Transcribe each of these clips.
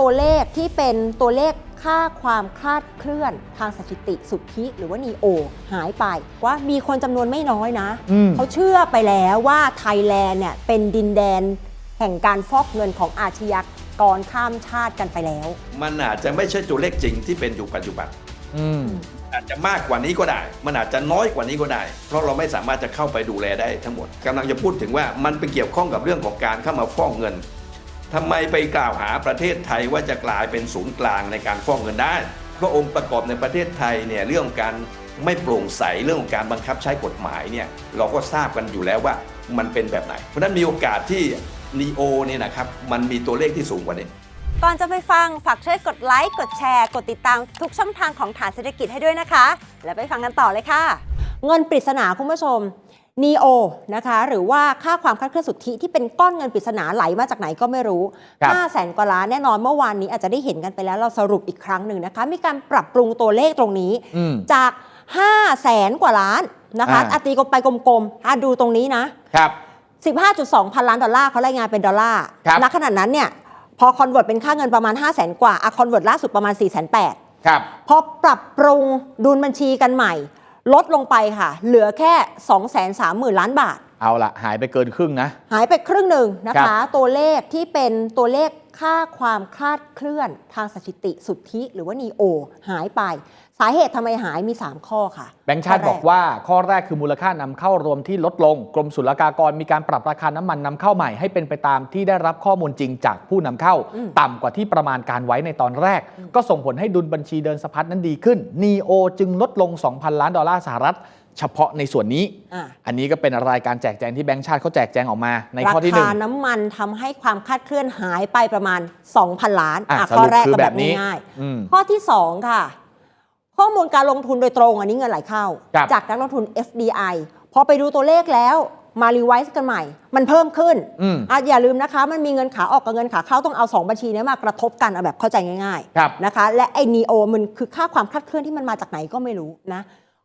ตัวเลขที่เป็นตัวเลขค่าความคลาดเคลื่อนทางสถิติสุทธิหรือว่านีโอหายไปว่ามีคนจำนวนไม่น้อยนะ อืม เขาเชื่อไปแล้วว่าไทยแลนด์เนี่ยเป็นดินแดนแห่งการฟอกเงินของอาชญากรข้ามชาติกันไปแล้ว มันอาจจะไม่ใช่ตัวเลขจริงที่เป็นอยู่ปัจจุบัน อืม อาจจะมากกว่านี้ก็ได้ มันอาจจะน้อยกว่านี้ก็ได้ เพราะเราไม่สามารถจะเข้าไปดูแลได้ทั้งหมดกำลังจะพูดถึงว่ามันเป็นเกี่ยวข้องกับเรื่องของการเข้ามาฟอกเงิน ทำไมไปกล่าวหาประเทศไทยว่าจะกลายเป็นศูนย์กลางในการฟอกเงินได้ เพราะองค์ประกอบในประเทศไทยเนี่ยเรื่องของการไม่โปร่งใสเรื่องของการบังคับใช้กฎหมายเนี่ยเราก็ทราบกันอยู่แล้วว่ามันเป็นแบบไหน เพราะฉะนั้นมีโอกาสที่นีโอเนี่ยนะครับมันมีตัวเลขที่สูงกว่านี้ก่อนจะไปฟัง ฝากช่วยกดไลค์ กดแชร์ กดติดตามทุกช่องทางของฐานเศรษฐกิจให้ด้วยนะคะ แล้วไปฟังกันต่อเลยค่ะ เงินปริศนาคุณผู้ชม NEO นะคะหรือว่าค่าความคลาดเคลื่อนสุทธิที่เป็นก้อนเงินปริศนาไหลมาจากไหนก็ไม่รู้ครับ5แสนกว่าล้านแน่นอนเมื่อวานนี้อาจจะได้เห็นกันไปแล้วเราสรุปอีกครั้งหนึ่งนะคะ มีการปรับปรุงตัวเลขตรงนี้อืมจาก5แสนกว่าล้านนะคะอ่าอาตีกลมไปกลมๆอะดูตรงนี้นะครับ15.2 พันล้านดอลลาร์เขารายงานเป็นดอลลาร์ครับณขณะนั้นเนี่ยพอคอนเวิร์ตเป็นค่าเงินประมาณ 5 0 0แสนกว่าอะคอนเวิร์ตล่าสุดประมาณ4 8 0 0 0ครับพอปรับปรุงดุลบัญชีกันใหม่ ลดลงไปค่ะ เหลือแค่ 2 3 0 0 0 0 ล้านบาท เอาละหายไปเกินครึ่งนะ หายไปครึ่งหนึ่งนะครัคะบตัวเลขที่เป็นตัวเลขค่าความคลาดเคลื่อนทางสถิติสุทธิหรือว่านีโอหายไป สาเหตุทำไมหายมี 3 ข้อค่ะ แบงค์ชาติข้แรบอกว่าข้อแรกคือมูลค่านำเข้ารวมที่ลดลง กรมศุลกากรมีการปรับราคาน้ำมันนำเข้าใหม่ให้เป็นไปตามที่ได้รับข้อมูลจริงจากผู้นำเข้าอืมต่ำกว่าที่ประมาณการไว้ในตอนแรก ก็ส่งผลให้ดุลบัญชีเดินสะพัดนั้นดีขึ้นนีโอจึงลดลง 2,000 ล้านดอลลาร์สหรัฐ เฉพาะในส่วนนี้อะอันนี้ก็เป็นรายการแจกแจงที่แบงค์ชาติเขาแจกแจงออกมา ในราข้อที่หนึ่คางน้ำมันทำให้ความคลาดเคลื่อนหายไปประมาณ 2,000 ล้านอะอะสข้อรุปแรกคือก็แบบแบบนี้ง่ายอืมๆข้อที่ 2 ค่ะ ข้อมูลการลงทุนโดยตรงอันนี้เงินไหลเข้า ครับ จากนักลงทุน FDI พอไปดูตัวเลขแล้วมารีไวซ์กันใหม่ มันเพิ่มขึ้นอืมอะอย่าลืมนะคะ มันมีเงินขาออกกับเงินขาเข้าต้องเอา 2 บัญชีเนี้มากระทบกันเอาแบบเข้าใจง่ายครับๆนะคะ และไอ้ NEO มันคือค่าความคลาดเคลื่อนที่มันมาจากไหนก็ไม่รู้นะ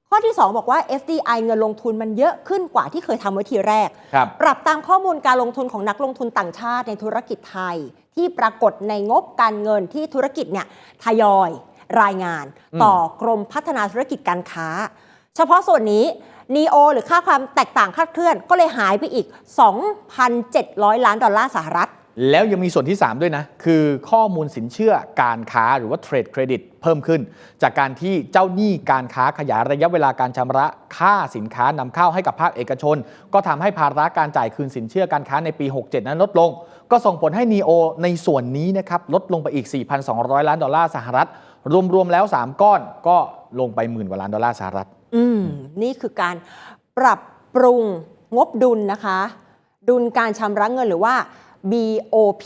ข้อที่ 2 บอกว่า FDI เงินลงทุนมันเยอะขึ้นกว่าที่เคยทำไว้ทีแรก ครับ ปรับตามข้อมูลการลงทุนของนักลงทุนต่างชาติในธุรกิจไทย ที่ปรากฏในงบการเงินที่ธุรกิจเนี่ยทยอย รายงานอืมต่อกรมพัฒนาธุรกิจการค้า เฉพาะส่วนนี้ NEO หรือค่าความแตกต่างคลาดเคลื่อนก็เลยหายไปอีก 2,700 ล้านดอลลาร์สหรัฐ แล้วยังมีส่วนที่ 3 ด้วยนะ คือข้อมูลสินเชื่อการค้าหรือว่าเทรดเครดิตเพิ่มขึ้น จากการที่เจ้าหนี้การค้าขยายระยะเวลาการชำระค่าสินค้านำเข้าให้กับภาคเอกชน ก็ทำให้ภาระการจ่ายคืนสินเชื่อการค้าในปี 67 นั้นลดลง ก็ส่งผลให้ NEO ในส่วนนี้นะครับลดลงไปอีก 4,200 ล้านดอลลาร์สหรัฐ รวมๆแล้ว 3 ก้อนก็ลงไปหมื่นกว่าล้านดอลลาร์สหรัฐ อืม นี่คือการปรับปรุงงบดุลนะคะ ดุลการชำระเงินหรือว่า BOP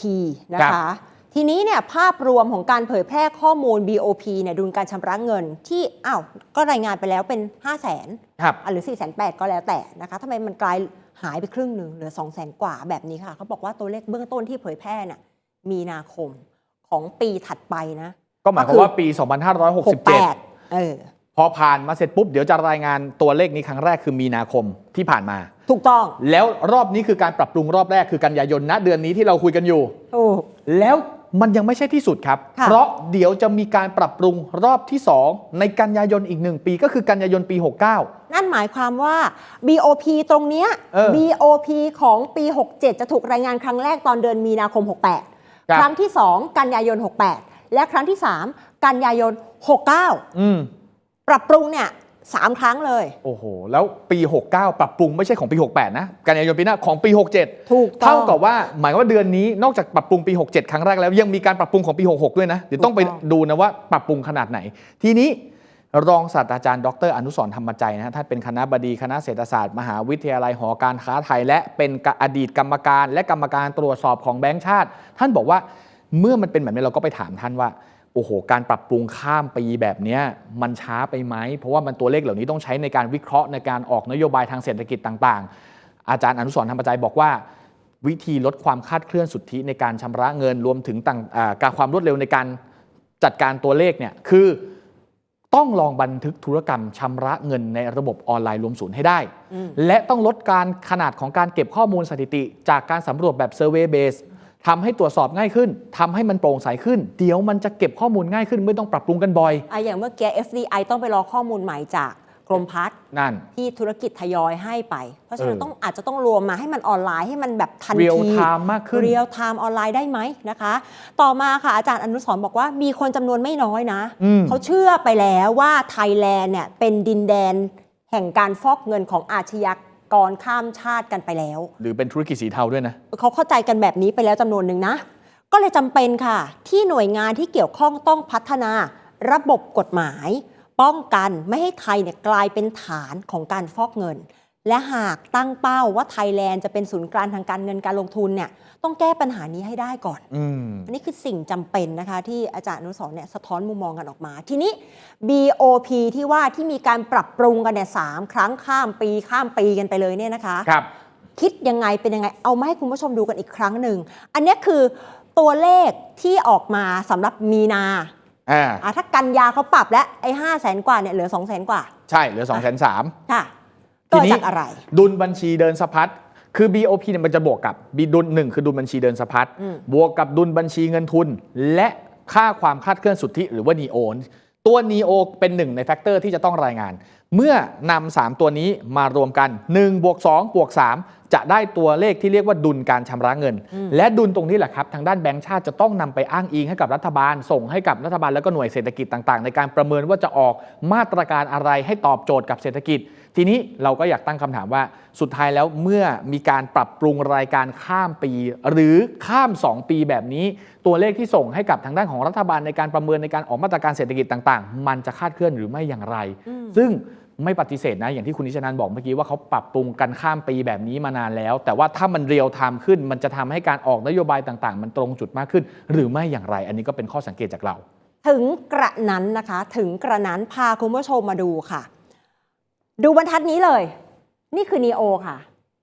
นะครัคะบทีนี้เนี่ยภาพรวมของการเผยแพร่ข้อมูล BOP เนี่ยดุลการชำระเงินที่อ้าวก็รายงานไปแล้วเป็น 5 0 0 0 0นครับอะหรือ4 8 0 0 0ก็แล้วแต่นะคะทำไมมันกลายหายไปครึ่งหนึ่งเหลือ2 0 0 0 0 0 กว่าแบบนี้ค่ะเขาบอกว่าตัวเลขเบื้องต้นที่เผยแพร่น่ะมีนาคมของปีถัดไปนะ ก็หมายความว่าปี 2567 68เออพอผ่านมาเสร็จปุ๊บ เดี๋ยวจะรายงานตัวเลขนี้ครั้งแรกคือมีนาคมที่ผ่านมา ถูกต้อง แล้วรอบนี้คือการปรับปรุงรอบแรกคือกันยายนณเดือนนี้ที่เราคุยกันอยู่ถูกแล้วมันยังไม่ใช่ที่สุดครับค่ะเพราะเดี๋ยวจะมีการปรับปรุงรอบที่ 2 ในกันยายนอีกหนึ่งปีก็คือกันยายนปี 69 นั่นหมายความว่า BOP ตรงเนี้ยเออ BOP ของปี 67 จะถูกรายงานครั้งแรกตอนเดือนมีนาคมครับ68 ครั้งที่ 2 กันยายน 68 และครั้งที่ 3 กันยายน 69 อืมปรับปรุงเนี่ยสามครั้งเลย โอ้โห แล้วปี 69 ปรับปรุงไม่ใช่ของปี 68 นะ กันยายนปีหน้าของปี 67 ถูกต้องเท่ากับว่าหมายความว่าเดือนนี้นอกจากปรับปรุงปี 67 ครั้งแรกแล้วยังมีการปรับปรุงของปี 66 ด้วยนะ เดี๋ยวต้องไปถูกต้องดูนะว่าปรับปรุงขนาดไหน ทีนี้รองศาสตราจารย์ดร อนุสรณ์ธรรมใจนะฮะท่านเป็นคณะบดีคณะเศรษฐศาสตร์มหาวิทยาลัยหอการค้าไทย และเป็นอดีตกรรมการ และกรรมการตรวจสอบของแบงก์ชาติ ท่านบอกว่า เมื่อมันเป็นแบบนี้เราก็ไปถามท่านว่าโอ้โห การปรับปรุงข้ามปีแบบเนี้ยมันช้าไปไหม เพราะว่ามันตัวเลขเหล่านี้ต้องใช้ในการวิเคราะห์ในการออกนโยบายทางเศรษฐกิจต่าง ๆ อาจารย์อนุสรณ์ธรรมใจบอกว่า วิธีลดความคลาดเคลื่อนสุทธิในการชำระเงินรวมถึงต่างอ่าการความรวดเร็วในการจัดการตัวเลขเนี่ยคือต้องลองบันทึกธุรกรรมชำระเงินในระบบออนไลน์รวมศูนย์ให้ได้อืมและต้องลดการขนาดของการเก็บข้อมูลสถิติ จากการสำรวจแบบ Survey Base ทำให้ตรวจสอบง่ายขึ้นทำให้มันโปร่งใสขึ้น เดี๋ยวมันจะเก็บข้อมูลง่ายขึ้น ไม่ต้องปรับปรุงกันบ่อยอะอย่างเมื่อกี้ FDI ต้องไปรอข้อมูลใหม่จากกรมพัฒน์นั่นที่ธุรกิจทยอยให้ไป เพราะฉะนั้นเออต้องอาจจะต้องรวมมาให้มันออนไลน์ให้มันแบบทันเรียลทีไทม์มากขึ้นเรียลไทม์ออนไลน์ได้ไหมนะคะ ต่อมาค่ะอาจารย์อนุสรณ์บอกว่ามีคนจำนวนไม่น้อยนะอืมเขาเชื่อไปแล้วว่าไทยแลนด์เนี่ยเป็นดินแดนแห่งการฟอกเงินของอาชญาก รข้ามชาติกันไปแล้ว หรือเป็นธุรกิจสีเทาด้วยนะ เขาเข้าใจกันแบบนี้ไปแล้วจำนวนหนึ่งนะ ก็เลยจำเป็นค่ะ ที่หน่วยงานที่เกี่ยวข้องต้องพัฒนาระบบกฎหมาย ป้องกันไม่ให้ไทยเนี่ยกลายเป็นฐานของการฟอกเงิน และหากตั้งเป้าว่าไทยแลนด์จะเป็นศูนย์กลางทางการเงินการลงทุนเนี่ยต้องแก้ปัญหานี้ให้ได้ก่อนอืมอันนี้คือสิ่งจำเป็นนะคะที่อาจารย์อนุสรณ์เนี่ยสะท้อนมุมมองกันออกมา ทีนี้ BOP ที่ว่าที่มีการปรับปรุงกันเนี่ยสามครั้งข้ามปีข้ามปีกันไปเลยเนี่ยนะคะครับคิดยังไงเป็นยังไงเอามาให้คุณผู้ชมดูกันอีกครั้งหนึ่ง อันเนี้ยคือตัวเลขที่ออกมาสำหรับมีนาอ่าอะถ้ากันยาเขาปรับแล้วไอ้ห้าแสนกว่าเนี่ยเหลือสองแสนกว่า ใช่เหลือ2องแสนสามค่ะ ทีเกิดนี้จากอะไร ดุลบัญชีเดินสะพัดคือ BOP เนี่ยมันจะบวกกับบีดุลหนึ่งคือดุลบัญชีเดินสะพัดอืมบวกกับดุลบัญชีเงินทุน และค่าความคาดเคลื่อนสุทธิหรือว่า NEO ตัว NEO เป็นหนึ่งในแฟกเตอร์ที่จะต้องรายงาน เมื่อนำ3ตัวนี้มารวมกัน1บวก2บวก3จะได้ตัวเลขที่เรียกว่าดุลการชำระเงิน และดุลตรงนี้แหละครับ ทางด้านแบงก์ชาติจะต้องนำไปอ้างอิงให้กับรัฐบาล ส่งให้กับรัฐบาลแล้วก็หน่วยเศรษฐกิจต่างๆ ในการประเมินว่าจะออกมาตรการอะไรให้ตอบโจทย์กับเศรษฐกิจ ทีนี้เราก็อยากตั้งคำถามว่าสุดท้ายแล้วเมื่อมีการปรับปรุงรายการข้ามปี หรือข้าม 2 ปีแบบนี้ ตัวเลขที่ส่งให้กับทางด้านของรัฐบาลในการประเมินในการออกมาตรการเศรษฐกิจต่างๆ มันจะคาดเคลื่อนหรือไม่อย่างไร ซึ่งไม่ปฏิเสธนะ อย่างที่คุณนิชนันบอกเมื่อกี้ว่าเขาปรับปรุงกันข้ามปีแบบนี้มานานแล้ว แต่ว่าถ้ามันเรียลไทม์ขึ้น มันจะทำให้การออกนโยบายต่างๆ มันตรงจุดมากขึ้น หรือไม่อย่างไร อันนี้ก็เป็นข้อสังเกตจากเรา ถึงกระนั้นนะคะ ถึงกระนั้นพาคุณผู้ชมมาดูค่ะ ดูบรรทัดนี้เลย นี่คือ NEO ค่ะ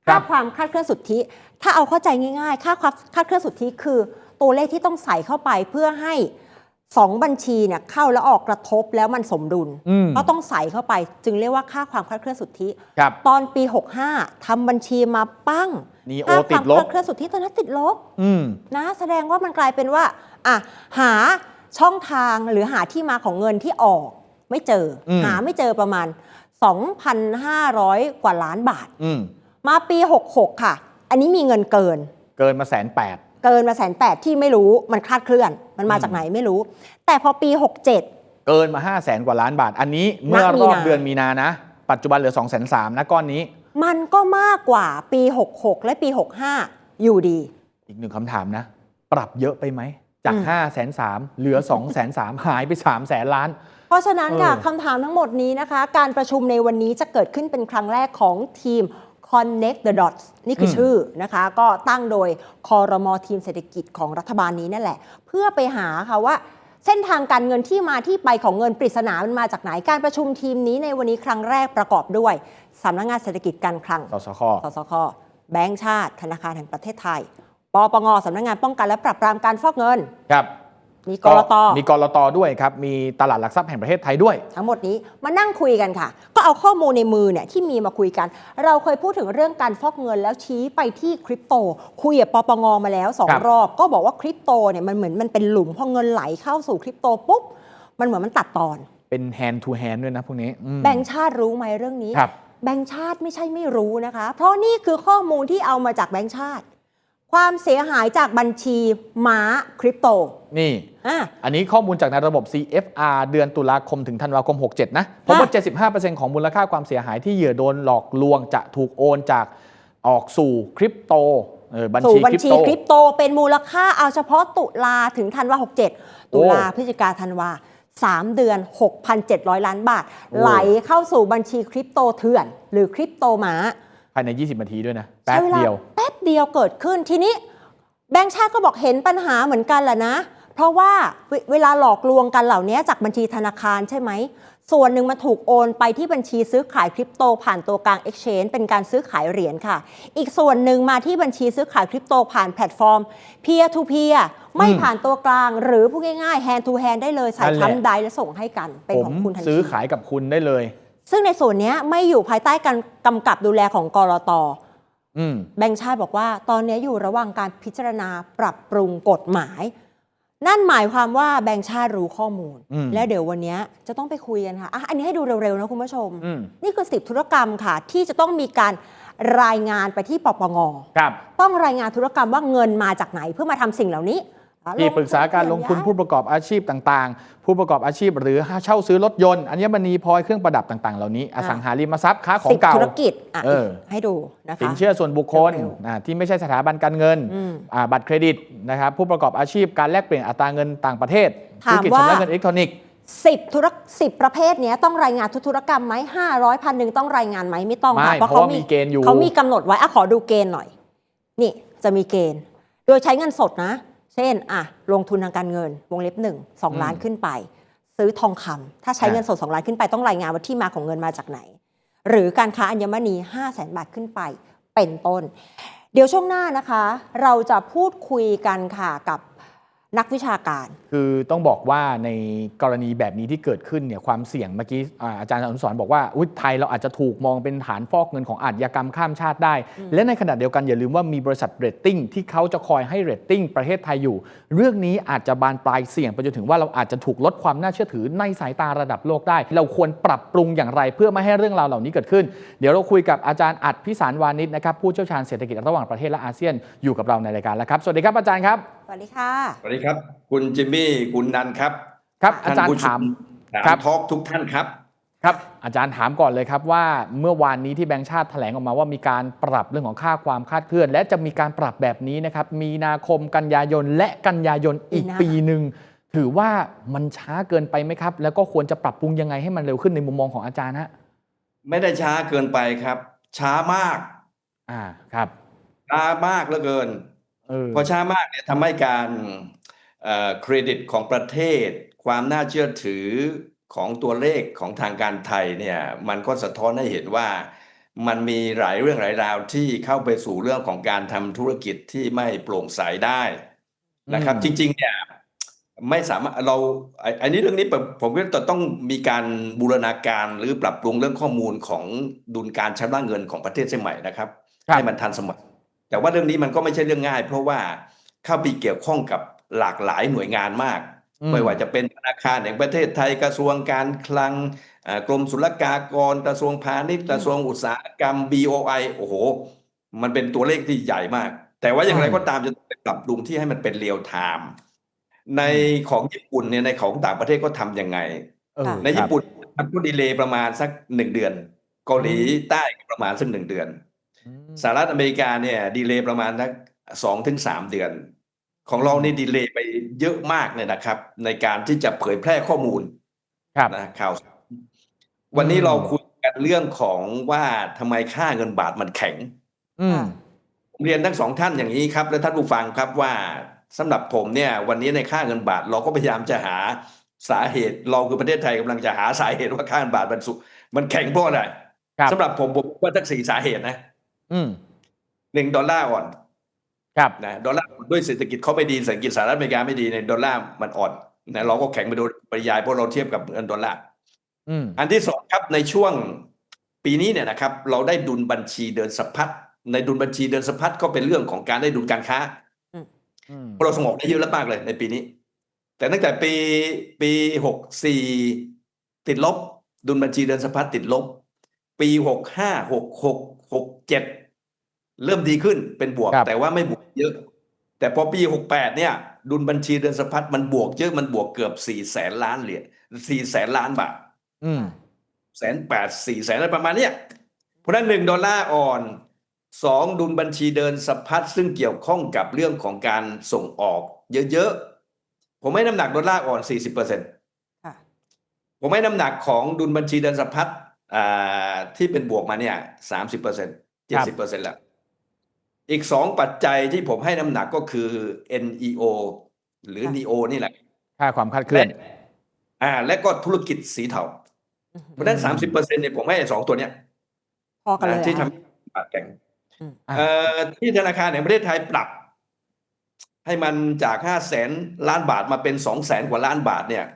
ครัค่าบความคาดเคลื่อนสุทธิ ถ้าเอาเข้าใจง่ายๆ ค่าความคาดเคลื่อนสุทธิคือ ตัวเลขที่ต้องใส่เข้าไปเพื่อให้สองบัญชีเนี่ยเข้าแล้วออกกระทบแล้วมันสมดุลอืมก็ต้องใส่เข้าไป จึงเรียกว่าค่าความคาดเคลื่อนสุทธิครับตอนปี 65ทำบัญชีมาปั้ง NEO ค่าคติวามดลบคาดเคลื่อนสุทธิตอนนั้นติดลบอืมนะแสดงว่ามันกลายเป็นว่าอะหาช่องทางหรือหาที่มาของเงินที่ออก ไม่เจออมหาไม่เจอประมาณ 2,500 กว่าล้านบาท อืมมาปี 66 ค่ะ อันนี้มีเงินเกิน เกินมาแสนแปด เกินมาแสนแปดที่ไม่รู้มันคลาดเคลื่อน มันมาจากไหนไม่รู้ แต่พอปี 67 เกินมา5 0 0แสนกว่าล้านบาท อันนี้เมื่อณมีรอบนาเดือนมีนานะ ปัจจุบันเหลือ2 3 0 0 0นะก้อนนี้ มันก็มากกว่าปี 66 และปี 65 อยู่ดี อีกหนึ่งคำถามนะ ปรับเยอะไปไหม จากอืม 5 0 0แสนสเหลือ 2 0 0แสนสหายไป3 0 0แสนล้าน เพราะฉะนั้นค่ะเออคำถามทั้งหมดนี้นะคะ การประชุมในวันนี้จะเกิดขึ้นเป็นครั้งแรกของทีม Connect the Dots นี่คืออมชื่อนะคะ ก็ตั้งโดยคอรมอทีมเศรษฐกิจของรัฐบาลนี้นั่นแหละ เพื่อไปหาค่ะว่าเส้นทางการเงินที่มาที่ไปของเงินปริศนามันมาจากไหน การประชุมทีมนี้ในวันนี้ครั้งแรกประกอบด้วยสำนักงานเศรษฐกิจการคลัง สสค สสค แบงก์ชาติ ธนาคารแห่งประเทศไทย ปปง สำนักงานป้องกันและปราบปรามการฟอกเงิน ครับ มีกรตมีกรตด้วยครับมีตลาดหลักทรัพย์แห่งประเทศไทยด้วย ทั้งหมดนี้มานั่งคุยกันค่ะ ก็เอาข้อมูลในมือเนี่ยที่มีมาคุยกัน เราเคยพูดถึงเรื่องการฟอกเงินแล้วชี้ไปที่คริปโต คุยกับปปงมาแล้วสองครับรอบ ก็บอกว่าคริปโตเนี่ยมันเหมือนมันเป็นหลุมพอเงินไหลเข้าสู่คริปโตปุ๊บมันเหมือนมันตัดตอน เป็น hand to hand ด้วยนะพวกนี้อืมแบงก์ชาติรู้ไหมเรื่องนี้ครับแบงก์ชาติไม่ใช่ไม่รู้นะคะ เพราะนี่คือข้อมูลที่เอามาจากแบงก์ชาติ ความเสียหายจากบัญชีม้าคริปโต นี่อะ อันนี้ข้อมูลจากในระบบ CFR เดือนตุลาคมถึงธันวาคม 67 นะพบว่า 75%ของมูลค่าความเสียหายที่เหยื่อโดนหลอกลวงจะถูกโอนจากออกสู่คริปโตเออบัญสู่ชีบัญคริปชีโตคริปโตเป็นมูลค่าเอาเฉพาะตุลาถึงธันวา 67 ตุลาพฤศจิกาธันวา 3 เดือน 6,700 ล้านบาทโอ้ไหลเข้าสู่บัญชีคริปโตเถื่อน หรือคริปโตหมาภายใน 20 นาทีด้วยนะ แป๊บใช้ลาเดียวแป๊บ เดียวเกิดขึ้นทีนี้ แบงค์ชาติก็บอกเห็นปัญหาเหมือนกันแหละนะ เพราะว่าเวเวลาหลอกลวงกันเหล่านี้จากบัญชีธนาคารใช่ไหม ส่วนหนึ่งมาถูกโอนไปที่บัญชีซื้อขายคริปโตผ่านตัวกลาง Exchange เป็นการซื้อขายเหรียญค่ะ อีกส่วนหนึ่งมาที่บัญชีซื้อขายคริปโตผ่านแพลตฟอร์ม peer to peer ไม่อืมผ่านตัวกลาง หรือพูดง่ายๆ hand to hand ได้เลยใส่นั่นแหละทำได้และส่งให้กันเป็นผขอมงคุณทันทีซื้อขายกับคุณได้เลยซึ่งในส่วนเนี้ยไม่อยู่ภายใต้การกำกับดูแลของกรตอืม แบงค์ชาติบอกว่า ตอนนี้อยู่ระหว่างการพิจารณาปรับปรุงกฎหมาย นั่นหมายความว่าแบงค์ชาติรู้ข้อมูลอืมและเดี๋ยววันนี้จะต้องไปคุยกันค่ะอะ อันนี้ให้ดูเร็ว ๆ นะคุณผู้ชมอืมนี่คือสิบธุรกรรมค่ะ ที่จะต้องมีการรายงานไปที่ปปงครับต้องรายงานธุรกรรมว่าเงินมาจากไหนเพื่อมาทำสิ่งเหล่านี้อะ ที่ปรึกษาการลงทุนย้ายผู้ประกอบอาชีพต่างๆ ผู้ประกอบอาชีพหรือเช่าซื้อรถยนต์อัญมณีพลอยเครื่องประดับต่างๆ เหล่านี้อสังหาริมทรัพย์ค้าของสิบเก่าธุรกิจอะเออให้ดูนะคะสินเชื่อส่วนบุคคลเร็วอ่าที่ไม่ใช่สถาบันการเงินอืมอ่าบัตรเครดิตนะครับผู้ประกอบอาชีพการแลกเปลี่ยนอัตราเงินต่างประเทศถามธุรกิจว่าชำระเงินอิเล็กทรอนิกส์สิบธุรสิบประเภทเนี้ยต้องรายงานทุกธุรกรรมไหมห้าร้อยพันหนึ่งต้องรายงานไหมไม่ต้องค่ะไม่เพราะว่ามีเกณฑ์อยู่เขามีกำหนดไว้อะขอดูเกณฑ์หน่อย นี่จะมีเกณฑ์ โดยใช้เงินสดนะเช่นอะลงทุนทางการเงินวงเล็บหนึ่งสองล้านขึ้นไป ซื้อทองคำถ้าใช้เงินสด 2 ล้านขึ้นไปต้องรายงานว่าที่มาของเงินมาจากไหน หรือการค้าอัญมณี 5 0 0แสนบาทขึ้นไปเป็นต้น เดี๋ยวช่วงหน้านะคะ เราจะพูดคุยกันค่ะกับ นักวิชาการ คือต้องบอกว่าในกรณีแบบนี้ที่เกิดขึ้นเนี่ยความเสี่ยงเมื่อกี้อ่าอาจารย์อนุสรณ์บอกว่าอุ๊ยไทยเราอาจจะถูกมองเป็นฐานฟอกเงินของอาชญากรรมข้ามชาติได้ และในขณะเดียวกันอย่าลืมว่ามีบริษัทเรตติ้งที่เขาจะคอยให้เรตติ้งประเทศไทยอยู่ เรื่องนี้อาจจะบานปลายเสี่ยงไปจนถึงว่าเราอาจจะถูกลดความน่าเชื่อถือในสายตาระดับโลกได้ เราควรปรับปรุงอย่างไรเพื่อไม่ให้เรื่องราวเหล่านี้เกิดขึ้น เดี๋ยวเราคุยกับอาจารย์อัดพิสารวานิชนะครับผู้เชี่ยวชาญเศรษฐกิจระหว่างประเทศและอาเซียนอยู่กับเราในรายการแล้วครับสวัสดีครับอาจารย์ครับส วัสดีค่ะ สวัสดีครับ คุณจิมมี่คุณนันครับครับ อาจารย์ท่นผู้ชถามคครัรับบทอกทุกท่านครับ ครับ อาจารย์ถามก่อนเลยครับว่าเมื่อวานนี้ที่แบงค์ชาติแถลงออกมาว่ามีการปรับเรื่องของค่าความคลาดเคลื่อน และจะมีการปรับแบบนี้นะครับ มีนาคมกันยายนและกันยายนอีกปีหน้าปีหนึ่งถือว่ามันช้าเกินไปไหมครับ แล้วก็ควรจะปรับปรุงยังไงให้มันเร็วขึ้นในมุมมองของอาจารย์ฮะไม่ได้ช้าเกินไปครับ ช้ามาก อ่าครับช้ามากเหลือเกินเออ พอช้ามากเนี่ยทำให้การเอ่อเครดิตของประเทศ ความน่าเชื่อถือของตัวเลขของทางการไทยเนี่ยมันก็สะท้อนให้เห็นว่ามันมีหลายเรื่องหลายราวที่เข้าไปสู่เรื่องของการทำธุรกิจที่ไม่โปร่งใสได้นะครับอืมจริง ๆ เนี่ยไม่สามารถเราไอ้อันนี้เรื่องนี้ผมผมก็จะต้องมีการบูรณาการหรือปรับปรุงเรื่องข้อมูลของดุลการชำระเงินของประเทศเชียงใหม่นะครับครับให้มันทันสมัย แต่ว่าเรื่องนี้มันก็ไม่ใช่เรื่องง่าย เพราะว่าเข้าไปเกี่ยวข้องกับหลากหลายหน่วยงานมากอืมไม่ว่าจะเป็นธนาคารแห่งประเทศไทยกระทรวงการคลังอ่ากรมศุลกากรกระทรวงพาณิชย์กระทรวงอุตสาหกรรม BOI โอ้โห มันเป็นตัวเลขที่ใหญ่มาก แต่ว่าอย่างไรอืมก็ตามจะต้องไปปรับปรุงที่ให้มันเป็นเรียลไทม์ในของญี่ปุ่นเนี่ยในของต่างประเทศก็ทำยังไงเออในคญี่รับปุ่นมันก็ดีเลย์ประมาณสักหนึ่งเดือน เกาหลีใต้ก็ประมาณสักหนึ่งเดือนอืม สหรัฐอเมริกาเนี่ยดีเลย์ประมาณสักสองถึงสามเดือน ของเรานี่ดีเลย์ไปเยอะมากเลยนะครับ ในการที่จะเผยแพร่ข้อมูลครับนะข่าวสารวันนี้อืมเราคุยกันเรื่องของว่าทำไมค่าเงินบาทมันแข็ง อืมผมเรียนทั้งสองท่านอย่างนี้ครับ และท่านผู้ฟังครับว่าสำหรับผมเนี่ย วันนี้ในค่าเงินบาทเราก็พยายามจะหาสาเหตุ เราคือประเทศไทยกำลังจะหาสาเหตุว่าค่าเงินบาทมันสุมันแข็งเพราะอะไรครับสำหรับผมผมว่าทั้งสี่สาเหตุนะอืม หนึ่งดอลลาร์อ่อน ครับนะดอลลาร์ด้วยเศรษฐกิจเขาไม่ดีเศรษฐกิจสหรัฐอเมริกาไม่ดีในยดอลลาร์มันอ่อนนะเราก็แข็งไปโดยปริยายเพราะเราเทียบกับเงินดอลลาร์อืมอันที่สองครับในช่วงปีนี้เนี่ยนะครับ เราได้ดุลบัญชีเดินสะพัดในดุลบัญชีเดินสะพัดก็เป็นเรื่องของการได้ดุลการค้าอืมเพราะเราส่งออกได้เยอะแล้วมากเลยในปีนี้ แต่ตั้งแต่ปีปีหกสี่ติดลบ ดุลบัญชีเดินสะพัดติดลบ ปีหกห้าหกหกหกเจ็ด เริ่มดีขึ้นเป็นบวกครับแต่ว่าไม่บวกเยอะ แต่พอปีหกแปดเนี่ย ดุลบัญชีเดินสะพัดมันบวกเยอะมันบวกเกือบสี่แสนล้านเหรียญสี่แสนล้านบาทอืมแสนแปดสี่แสนอะไรประมาณเนี้ยเพราะฉะนั้นหนึ่งดอลลาร์อ่อนสองดุลบัญชีเดินสะพัดซึ่งเกี่ยวข้องกับเรื่องของการส่งออก เยอะๆ ผมให้น้ำหนักดอลลาร์อ่อนสี่สิบเปอร์เซ็นต์ค่ะผมให้น้ำหนักของดุลบัญชีเดินสะพัดอ่าที่เป็นบวกมาเนี่ยสามสิบเปอร์เซ็นต์เจ็ดสิบเปอร์เซ็นต์แล้ว อีกสองปัจจัยที่ผมให้น้ำหนักก็คือ NEO หรือค่ะ NEO นี่แหละ ค่าความคลาดเคลื่อน อ่า และก็ธุรกิจสีเทา เพราะฉะนั้นสามสิบเปอร์เซ็นต์เนี่ยผมให้สองตัวเนี้ยพอกันเลยนะที่เหรอทำให้บาทแข็งอืมอะเอ่อที่ธนาคารแห่งประเทศไทยปรับ ให้มันจากห้าแสนล้านบาทมาเป็นสองแสนกว่าล้านบาทเนี่ย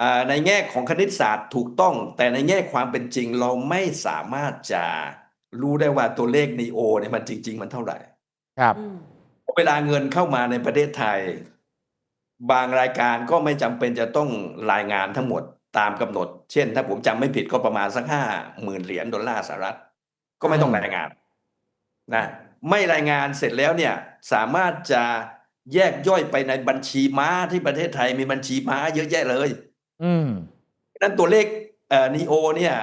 อ่าในแง่ของคณิตศาสตร์ถูกต้อง แต่ในแง่ความเป็นจริงเราไม่สามารถจะ รู้ได้ว่าตัวเลขนีโอเนี่ยมันจริง ๆ มันเท่าไหร่ ครับอืมเวลาเงินเข้ามาในประเทศไทย บางรายการก็ไม่จำเป็นจะต้องรายงานทั้งหมดตามกำหนด เช่น ถ้าผมจำไม่ผิดก็ประมาณสักห้าหมื่นเหรียญดอลลาร์สหรัฐ ก็ไม่ต้องรายงานนะไม่รายงานเสร็จแล้วเนี่ยสามารถจะแยกย่อยไปในบัญชีม้าที่ประเทศไทยมีบัญชีม้าเยอะแยะเลย อืมนั้นตัวเลขเอ่อนีโอเนี่ย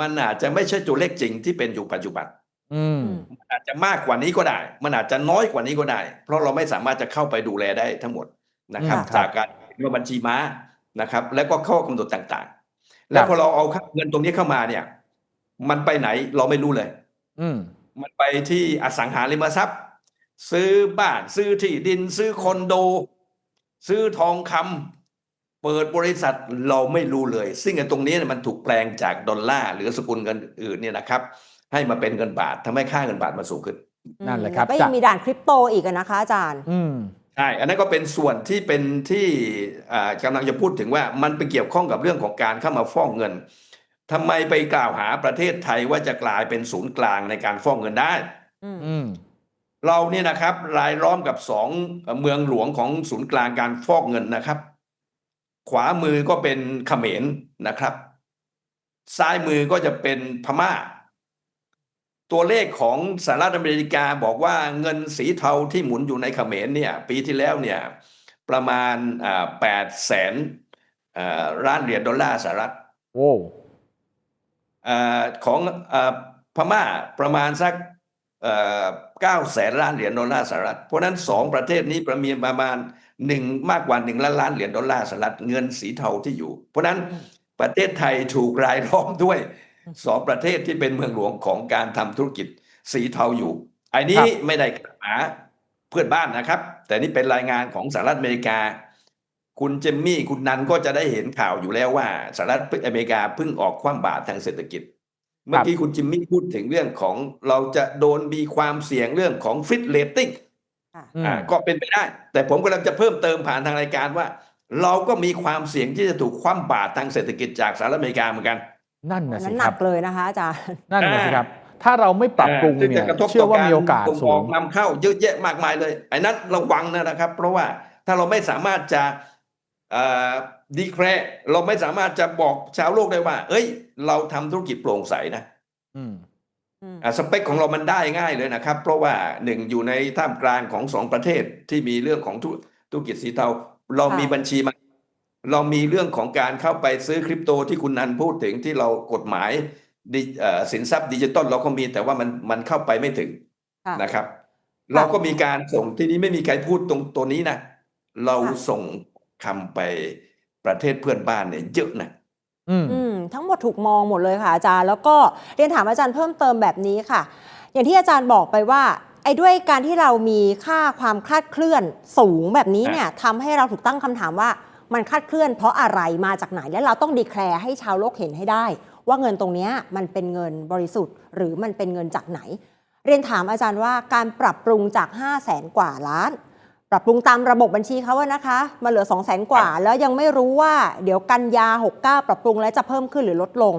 มันอาจจะไม่ใช่ตัวเลขจริงที่เป็นอยู่ปัจจุบันอืมมันอาจจะมากกว่านี้ก็ได้ มันอาจจะน้อยกว่านี้ก็ได้ เพราะเราไม่สามารถจะเข้าไปดูแลได้ทั้งหมดนะครับอืมครับจากการว่าบัญชีม้านะครับ แล้วก็ข้อกำหนดต่างๆ แล้วพอเราเอาเงินตรงนี้เข้ามาเนี่ย มันไปไหนเราไม่รู้เลย อืมมันไปที่อสังหาริมทรัพย์ ซื้อบ้าน ซื้อที่ดิน ซื้อคอนโด ซื้อทองคำ เปิดบริษัทเราไม่รู้เลย ซึ่งไอ้ตรงนี้เนี่ยมันถูกแปลงจากดอลลาร์หรือสกุลเงินอื่นเนี่ยนะครับ ให้มาเป็นเงินบาททำให้ค่าเงินบาทมันสูงขึ้นนั่นแหละครับก็ยังมีด่านคริปโตอีกอะนะคะอาจารย์อืมใช่อันนั้นก็เป็นส่วนที่เป็นที่อ่ากำลังจะพูดถึงว่ามันไปเกี่ยวข้องกับเรื่องของการเข้ามาฟอกเงินทำไมไปกล่าวหาประเทศไทยว่าจะกลายเป็นศูนย์กลางในการฟอกเงินได้อืมอืมเราเนี่ยนะครับรายล้อมกับสองเมืองหลวงของศูนย์กลางการฟอกเงินนะครับ ขวามือก็เป็นเขมรนะครับ ซ้ายมือก็จะเป็นพม่า ตัวเลขของสหรัฐอเมริกาบอกว่าเงินสีเทาที่หมุนอยู่ในเขมรเนี่ยปีที่แล้วเนี่ยประมาณแปดแสนล้านเหรียญดอลลาร์สหรัฐโว้อ่าของอาพม่าประมาณสักเก้าแสนล้านเหรียญดอลลาร์สหรัฐ เพราะฉะนั้นสองประเทศนี้ประมีประมาณ หนึ่งมากกว่าหนึ่งล้านล้านเหรียญดอลลาร์สหรัฐเงินสีเทาที่อยู่ เพราะฉะนั้นอืมประเทศไทยถูกรายล้อมด้วยสองประเทศที่เป็นเมืองหลวงของการทำธุรกิจสีเทาอยู่อันนี้ไม่ได้กล่าวหาเพื่อนบ้านนะครับ แต่นี่เป็นรายงานของสหรัฐอเมริกา คุณเจมมี่คุณนันก็จะได้เห็นข่าวอยู่แล้วว่าสหรัฐอเมริกาเพิ่งออกความบาตรทางเศรษฐกิจ เมื่อกี้คุณจิมมี่พูดถึงเรื่องของเราจะโดนมีความเสี่ยงเรื่องของฟิตเรตติ้งค่ะ อืมอ่าก็เป็นไปได้ แต่ผมกำลังจะเพิ่มเติมผ่านทางรายการว่า เราก็มีความเสี่ยงที่จะถูกคว่ำบาตรทางเศรษฐกิจจากสหรัฐอเมริกาเหมือนกัน นั่นอันะนสินั้นคหนัรับ กเลยนะคะอาจารย์ นั่นนะสิครับ ถ้าเราไม่ปรับปรุงซึ่เนี่ยจะกระทบเชื่อว่าต่มีโอกาสส่งสูออง กนำเข้าเยอะแยะมากมายเลยไอ้นั้นระวังนะครับ เพราะว่าถ้าเราไม่สามารถจะดีแคร์เราไม่สามารถจะบอกชาวโลกได้ว่า เอ้ย เราทำธุรกิจโปร่งใสนะ อืมอืมอ่า สเปคของเรามันได้ง่ายเลยนะครับ เพราะว่าหนึ่งอยู่ในท่ามกลางของสองประเทศที่มีเรื่องของธุธุรกิจสีเทาเรามีบัญชีมาเรามีเรื่องของการเข้าไปซื้อคริปโตที่คุณนันพูดถึงที่เรากฎหมายดิเอ่อสินทรัพย์ดิจิตอลเราก็มีแต่ว่ามันมันเข้าไปไม่ถึงค่ะนะครับ เราก็มีการส่งที่นี้ไม่มีใครพูดตรงตัวนี้นะ เราค่ะส่งคำไปประเทศเพื่อนบ้านเนี่ยเยอะนะ อืม อืมทั้งหมดถูกมองหมดเลยค่ะอาจารย์ แล้วก็เรียนถามอาจารย์เพิ่มเติมแบบนี้ค่ะ อย่างที่อาจารย์บอกไปว่า ไอ้ด้วยการที่เรามีค่าความคลาดเคลื่อนสูงแบบนี้เนี่ยทำให้เราถูกตั้งคำถามว่ามันคลาดเคลื่อนเพราะอะไรมาจากไหนและเราต้องดีแคลร์ให้ชาวโลกเห็นให้ได้ ว่าเงินตรงเนี้ยมันเป็นเงินบริสุทธิ์ หรือมันเป็นเงินจากไหน เรียนถามอาจารย์ว่าการปรับปรุงจาก 5 0 0แสนกว่าล้าน ปรับปรุงตามระบบบัญชีเขาอะนะคะ มาเหลือ 2 0 0แสนกว่า แล้วยังไม่รู้ว่าเดี๋ยวกันยา 69 ปรับปรุงแล้วจะเพิ่มขึ้นหรือลดลง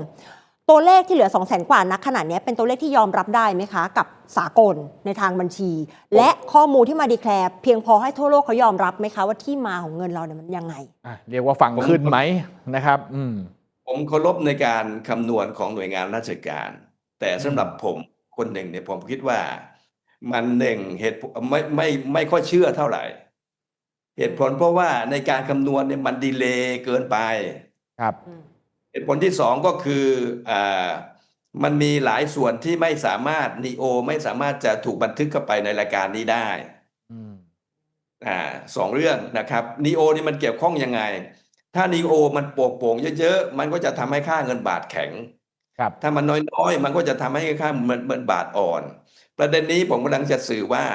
ตัวเลขที่เหลือ 2 0 0แสนกว่านักขนาดนี้เป็นตัวเลขที่ยอมรับได้ไหมคะ กับสากลในทางบัญชี และข้อมูลที่มาดีแคลร์เพียงพอให้ทั่วโลกเขายอมรับไหมคะว่าที่มาของเงินเราเนี่ยมันยังไง อะเรียกว่าฟังขึ้นไหมนะครับ อืม ผมเคารพในการคำนวณของหน่วยงานราชการ แต่สำหรับผมคนหนึ่งเนี่ยผมคิดว่า มันหนึ่งเหตุผลไม่ไม่ไม่ค่อยเชื่อเท่าไหร่ เหตุผลเพราะว่าในการคำนวณเนี่ยมันดีเลย์เกินไปครับเหตุผลที่สองก็คืออ่ามันมีหลายส่วนที่ไม่สามารถนีโอไม่สามารถจะถูกบันทึกเข้าไปในรายการนี้ได้อืมอ่าสองเรื่องนะครับนีโอนี่มันเกี่ยวข้องยังไง ถ้านีโอมันโป่งๆเยอะๆ มันก็จะทำให้ค่าเงินบาทแข็ง ครับ ถ้ามันน้อยๆ มันก็จะทำให้ค่าเงินเงินบาทอ่อน ประเด็นนี้ผมกำลังจะสื่อว่า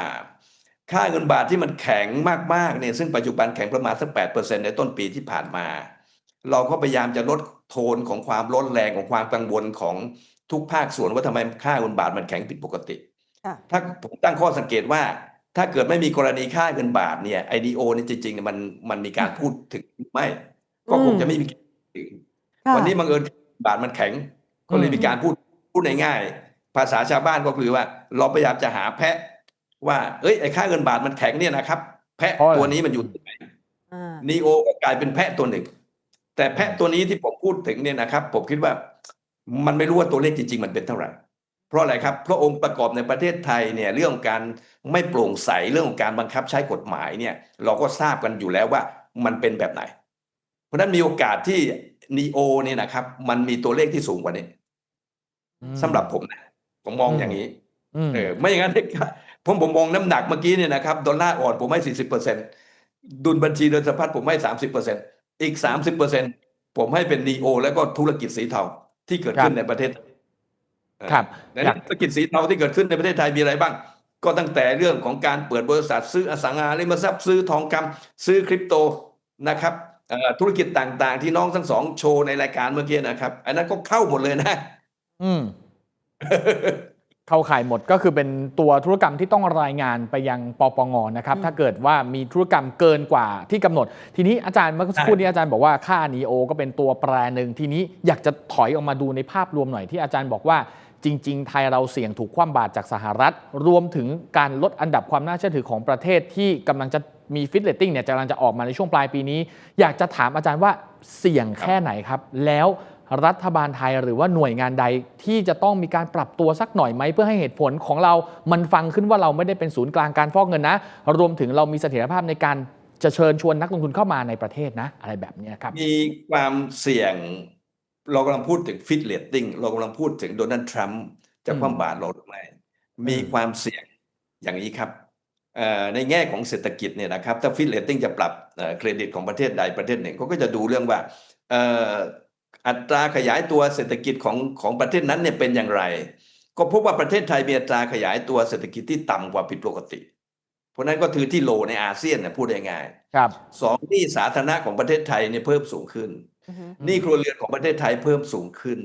ค่าเงินบาทที่มันแข็งมากๆเนี่ยซึ่งปัจจุบันแข็งประมาณสักแปดเปอร์เซ็นในต้นปีที่ผ่านมา เราก็พยายามจะลดโทนของความร้อนแรงของความกังวลของทุกภาคส่วนว่าทำไมค่าเงินบาทมันแข็งผิดปกติค่ะถ้าผมตั้งข้อสังเกตว่า ถ้าเกิดไม่มีกรณีค่าเงินบาทเนี่ยไอดีโอนี่ยจริงๆเนี่ยมันมันมีการพูดถึงหรือไม่ ก็คงจะไม่มีการพูดถึงวันนี้บังเอิญบาทมันแข็ง ก็เลยมีการพูดพูดง่ายๆ ภาษาชาวบ้านก็คือว่า เราพยายามจะหาแพะ ว่าเอ้ยไอ้ค่าเงินบาทมันแข็งเนี่ยนะครับ แพะเพราะอะไรตัวนี้มันอยู่ที่ไหนอ่านีโอก็กลายเป็นแพะตัวหนึ่ง แต่แพะตัวนี้ที่ผมพูดถึงเนี่ยนะครับ ผมคิดว่ามันไม่รู้ว่าตัวเลขจริง ๆ มันเป็นเท่าไหร่ เพราะอะไรครับเพราะองค์ประกอบในประเทศไทยเนี่ยเรื่องของการไม่โปร่งใสเรื่องของการบังคับใช้กฎหมายเนี่ย เราก็ทราบกันอยู่แล้วว่ามันเป็นแบบไหน เพราะฉะนั้นมีโอกาสที่นีโอเนี่ยนะครับ มันมีตัวเลขที่สูงกว่านี้อืมสำหรับผมนะ ผมมองอืมอย่างนี้อืมเออไม่อย่างนั้นผมผมมองน้ำหนักเมื่อกี้เนี่ยนะครับดอลลาร์อ่อนผมให้สี่สิบเปอร์เซ็นดุลบัญชีเดินสะพัดผมให้สามสิบเปอร์เซ็นอีกสามสิบเปอร์เซ็นผมให้เป็นนีโอ แล้วก็ธุรกิจสีเทาที่เกิดขึ้นในประเทศเออครับในอยากธุรกิจสีเทาที่เกิดขึ้นในประเทศไทยมีอะไรบ้าง ก็ตั้งแต่เรื่องของการเปิดบริษัทซื้ออสังหาริมทรัพย์ซื้อทองคำซื้อคริปโตนะครับเอ่อธุรกิจต่างๆ ที่น้องทั้งสองโชว์ในรายการเมื่อกี้นะครับ อันนั้นก็เข้าหมดเลยนะ อืม เข้าข่ายหมดก็คือเป็นตัวธุรกรรมที่ต้องรายงานไปยังปปงนะครับ ถ้าเกิดว่ามีธุรกรรมเกินกว่าที่กำหนด ทีนี้อาจารย์เมื่อสักครู่นี้อาจารย์บอกว่าค่านีโอก็เป็นตัวแปรหนึ่งทีนี้อยากจะถอยออกมาดูในภาพรวมหน่อยที่อาจารย์บอกว่าจริง ๆ ไทยเราเสี่ยงถูกคว่ำบาตรจากสหรัฐ รวมถึงการลดอันดับความน่าเชื่อถือของประเทศที่กำลังจะมีฟิตเลตติ้งเนี่ยกำลังจะออกมาในช่วงปลายปีนี้ อยากจะถามอาจารย์ว่าเสี่ยงแค่ไหนครับ แล้ว รัฐบาลไทยหรือว่าหน่วยงานใดที่จะต้องมีการปรับตัวสักหน่อยไหมเพื่อให้เหตุผลของเรา มันฟังขึ้นว่าเราไม่ได้เป็นศูนย์กลางการฟอกเงินนะ รวมถึงเรามีเสถียรภาพในการจะเชิญชวนนักลงทุนเข้ามาในประเทศนะ อะไรแบบนี้ครับ มีความเสี่ยง เรากำลังพูดถึงฟิตเลตติ้งเรากำลังพูดถึงโดนัลด์ทรัมป์จะคว่ำบาตรเราหรือไม่มีความเสี่ยงอย่างนี้ครับในแง่ของเศรษฐกิจเนี่ยนะครับถ้าฟิตเลตติ้งจะปรับเครดิตของประเทศใดประเทศหนึ่งเขาก็จะดูเรื่องว่า อ่ออัตราขยายตัวเศรษฐกิจของของประเทศนั้นเนี่ยเป็นอย่างไร ก็พบว่าประเทศไทยมีอัตราขยายตัวเศรษฐกิจที่ต่ำกว่าผิดปกติ เพราะฉะนั้นก็ถือที่โลในอาเซียนนะพูดง่ายๆครับสองหนี้สาธารณะของประเทศไทยเนี่ยเพิ่มสูงขึ้นอือฮึหนี้ครัวเรือนของประเทศไทยเพิ่มสูงขึ้น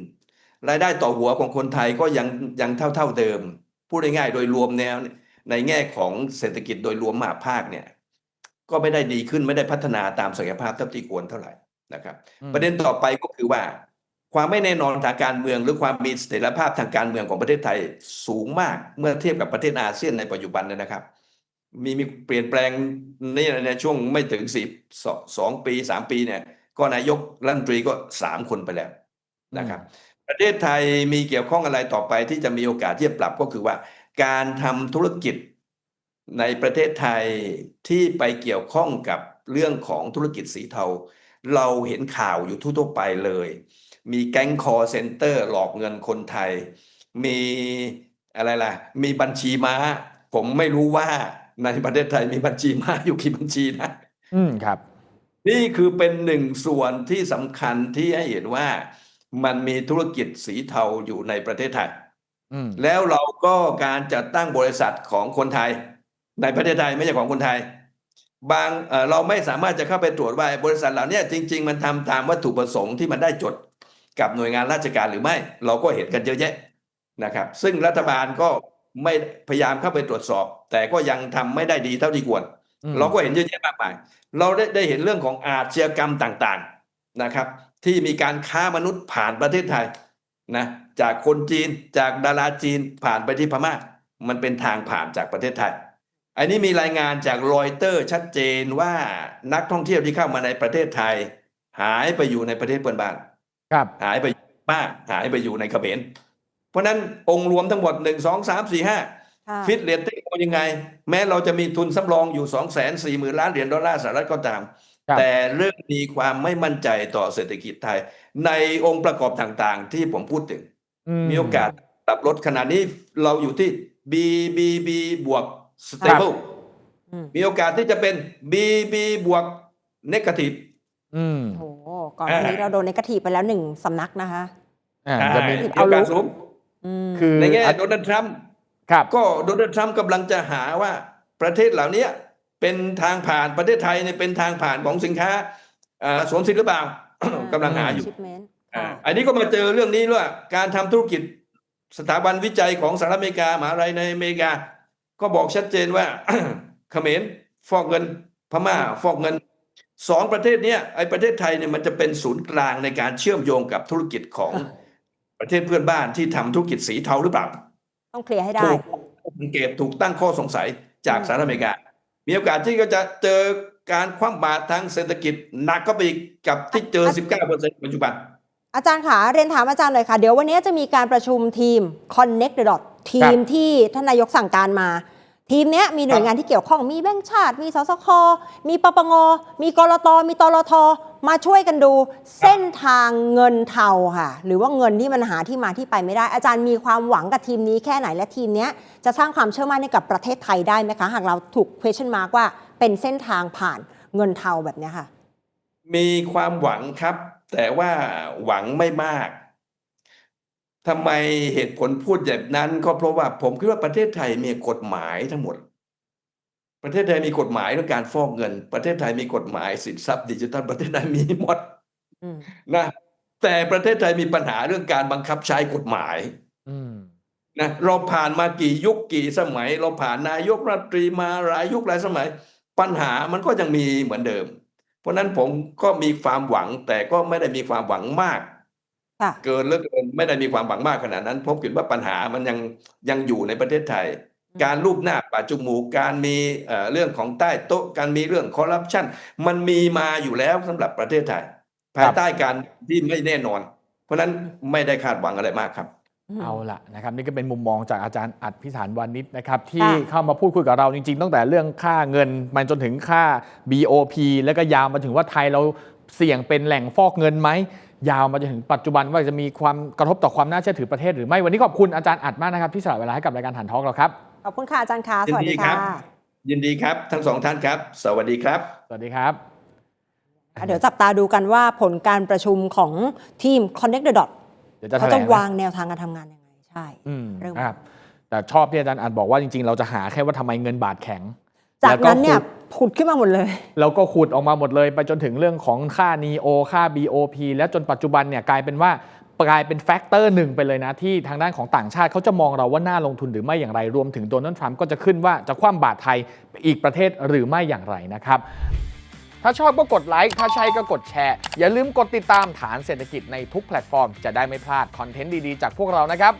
รายได้ต่อหัวของคนไทยก็ยังยังเท่าเท่าเดิม พูดง่ายๆโดยรวมแนวในแง่ของเศรษฐกิจโดยรวมมหาภาคเนี่ย ก็ไม่ได้ดีขึ้นไม่ได้พัฒนาตามศักยภาพเท่าที่ควรเท่าไหร่ นะครับอืมประเด็นต่อไปก็คือว่า ความไม่แน่นอนทางการเมือง หรือความมีเสถียรภาพทางการเมืองของประเทศไทยสูงมากเมื่อเทียบกับประเทศอาเซียนในปัจจุบันเนยนะครับ มีมีเปลี่ยนแปลงในในช่วงไม่ถึงสิบสองสองปีสามปีเนี่ย ก็นายกรัฐมนตรีก็สามคนไปแล้วนะครับ ประเทศไทยมีเกี่ยวข้องอะไรต่อไปที่จะมีโอกาสที่จะปรับก็คือว่า การทำธุรกิจในประเทศไทยที่ไปเกี่ยวข้องกับเรื่องของธุรกิจสีเทา เราเห็นข่าวอยู่ทั่วๆไปเลย มีแก๊งคอเซ็นเตอร์หลอกเงินคนไทย มีอะไรล่ะ มีบัญชีม้า ผมไม่รู้ว่าในประเทศไทยมีบัญชีม้าอยู่กี่บัญชีนะ อืมครับ นี่คือเป็นหนึ่งส่วนที่สำคัญที่ให้เห็นว่ามันมีธุรกิจสีเทาอยู่ในประเทศไทยอืมแล้วเราก็การจัดตั้งบริษัทของคนไทย ในประเทศไทยไม่ใช่ของคนไทย บางเอ่อเราไม่สามารถจะเข้าไปตรวจว่าบริษัทเหล่านี้จริง ๆ มันทำตามวัตถุประสงค์ที่มันได้จดกับหน่วยงานราชการหรือไม่ เราก็เห็นกันเยอะแยะนะครับ ซึ่งรัฐบาลก็ไม่พยายามเข้าไปตรวจสอบ แต่ก็ยังทำไม่ได้ดีเท่าที่ควรอืมเราก็เห็นเยอะแยะมากมาย เราได้ได้เห็นเรื่องของอาชญากรรมต่างๆนะครับ ที่มีการค้ามนุษย์ผ่านประเทศไทยนะจากคนจีนจากดาราจีนผ่านไปที่พม่ามันเป็นทางผ่านจากประเทศไทย อันนี้มีรายงานจากรอยเตอร์ชัดเจนว่านักท่องเที่ยวที่เข้ามาในประเทศไทย หายไปอยู่ในประเทศเพื่อนบ้านครับ หายไปอยู่บ้านหายไปอยู่ในเขมรเพราะฉะนั้นองค์รวมทั้งหมดหนึ่งสองสามสี่ห้าค่ะฟิตเรตติ้งเป็นยังไง แม้เราจะมีทุนสำรองอยู่2 4 0 0 0 0ล้านเหรียญดอลลาร์สหรัฐก็ตามครับแต่เริ่มมีความไม่มั่นใจต่อเศรษฐกิจไทย ในองค์ประกอบต่างๆ ที่ผมพูดถึง มีโอกาสปรับลดขนาดนี้เราอยู่ที่ BBB บวก stable อืมมีโอกาสที่จะเป็น BB บวก negative อืมโอ้โหก่อนหน้านี้เราโดนในกระถีไปแล้วหนึ่งสำนักนะคะ อ่าใช่จะมีมีโอกาสสูงอืมคือในแง่อะโดนัลด์ทรัมป์ครับก็โดนัลด์ทรัมป์กำลังจะหาว่าประเทศเหล่านี้เป็นทางผ่านประเทศไทยเนี่ยเป็นทางผ่านของสินค้าอ่าสวมสิทธิ์หรือเปล่ากำลังหาอยู่ shipment อ่าค่ะอันนี้ก็มาเจอเรื่องนี้ว่าการทำธุรกิจสถาบันวิจัยของสหรัฐอเมริกามหาลัยในอเมริกา ก็บอกชัดเจนว่าเขมรฟอกเงินพม่าฟอกเงินสองประเทศเนี้ยไอ้ประเทศไทยเนี่ยมันจะเป็นศูนย์กลางในการเชื่อมโยงกับธุรกิจของประเทศเพื่อนบ้านที่ทำธุรกิจสีเทาหรือเปล่า ต้องเคลียร์ให้ได้ถูกสังเกตถูกตั้งข้อสงสัยจากสหรัฐอเมริกา มีโอกาสที่ก็จะเจอการคว่ำบาตรทางเศรษฐกิจหนักก็ไปอีกกับที่เจอ 19%ปัจจุบัน อาจารย์ค่ะเรียนถามอาจารย์เลยค่ะ เดี๋ยววันนี้จะมีการประชุมทีม Connect the Dot ทีมที่ท่านนายกสั่งการมา ทีมเนี้ยมีหน่วยงานที่เกี่ยวข้องมีแบงก์ชาติ มีสสค มีปปง มีกรตมีตลทมาช่วยกันดูเส้นทางเงินเทาค่ะ หรือว่าเงินที่มันหาที่มาที่ไปไม่ได้ อาจารย์มีความหวังกับทีมนี้แค่ไหนและทีมเนี้ยจะสร้างความเชื่อมั่นให้กับประเทศไทยได้ไหมคะ หากเราถูก question mark ว่าเป็นเส้นทางผ่านเงินเทาแบบนี้ค่ะ มีความหวังครับ แต่ว่าหวังไม่มาก ทำไมเหตุผลพูดแบบนั้น ก็เพราะว่าผมคิดว่าประเทศไทยมีกฎหมายทั้งหมด ประเทศไทยมีกฎหมายเรื่องการฟอกเงิน ประเทศไทยมีกฎหมายสินทรัพย์ดิจิทัลประเทศไทยมีหมดอืมนะแต่ประเทศไทยมีปัญหาเรื่องการบังคับใช้กฎหมายอืมนะเราผ่านมากี่ยุคกี่สมัย เราผ่านนายกรัฐมนตรีมาหลายยุคหลายสมัย ปัญหามันก็ยังมีเหมือนเดิม เพราะฉะนั้นผมก็มีความหวังแต่ก็ไม่ได้มีความหวังมากค่ะ เกินเหลือเกินไม่ได้มีความหวังมากขนาดนั้นผมคิดว่าปัญหามันยังยังอยู่ในประเทศไทยอืมการรูปหน้าป่าจมูกการมีเอ่อเรื่องของใต้โต๊ะการมีเรื่องคอร์รัปชันมันมีมาอยู่แล้วสำหรับประเทศไทย ภายใต้การที่ไม่แน่นอน เพราะฉะนั้นไม่ได้คาดหวังอะไรมากครับเอาละนะครับนี่ก็เป็นมุมมองจากอาจารย์อัดพิสารวานิชนะครับที่ค่ะเข้ามาพูดคุยกับเราจริง ๆ ตั้งแต่เรื่องค่าเงินมันจนถึงค่า BOP แล้วก็ยาวมาถึงว่าไทยเรา เสี่ยงเป็นแหล่งฟอกเงินไหมยาวมาจนถึงปัจจุบันว่าจะมีความกระทบต่อความน่าเชื่อถือประเทศหรือไม่วันนี้ขอบคุณอาจารย์อัดมากนะครับที่สละเวลาให้กับรายการหันทอกเราครับขอบคุณค่ะอาจารย์คะสยินวัสดีดีครัค่ะบยินดีครับทั้งสองท่านครับ สวัสดีครับ สวัสดีครับเดี๋ยวจับตาดูกันว่าผลการประชุมของทีม Connect the Dot เดี๋ยวจะแถเขาลจะงวานะงแนวทางการทำงานยังไงใช่อืมเรื่องครับแต่ชอบที่อาจารย์อัดบอกว่าจริงๆ เราจะหาแค่ว่าทำไมเงินบาทแข็ง จากแล้วนั้นเนี่ยขุดผุดขึ้นมาหมดเลย แล้วก็ขุดออกมาหมดเลย ไปจนถึงเรื่องของค่า NEO ค่า BOP แล้วจนปัจจุบันเนี่ยกลายเป็นว่ากลายเป็นแฟกเตอร์หนึ่งไปเลยนะ ที่ทางด้านของต่างชาติเขาจะมองเราว่าน่าลงทุนหรือไม่อย่างไร รวมถึงโดนัลด์ทรัมป์ก็จะขึ้นว่าจะคว่ำบาตรไทยไปอีกประเทศหรือไม่อย่างไรนะครับ ถ้าชอบก็กดไลค์ถ้าใช่ก็กดแชร์อย่าลืมกดติดตามฐานเศรษฐกิจในทุกแพลตฟอร์ม จะได้ไม่พลาดคอนเทนต์ดีๆจากพวกเรานะครับ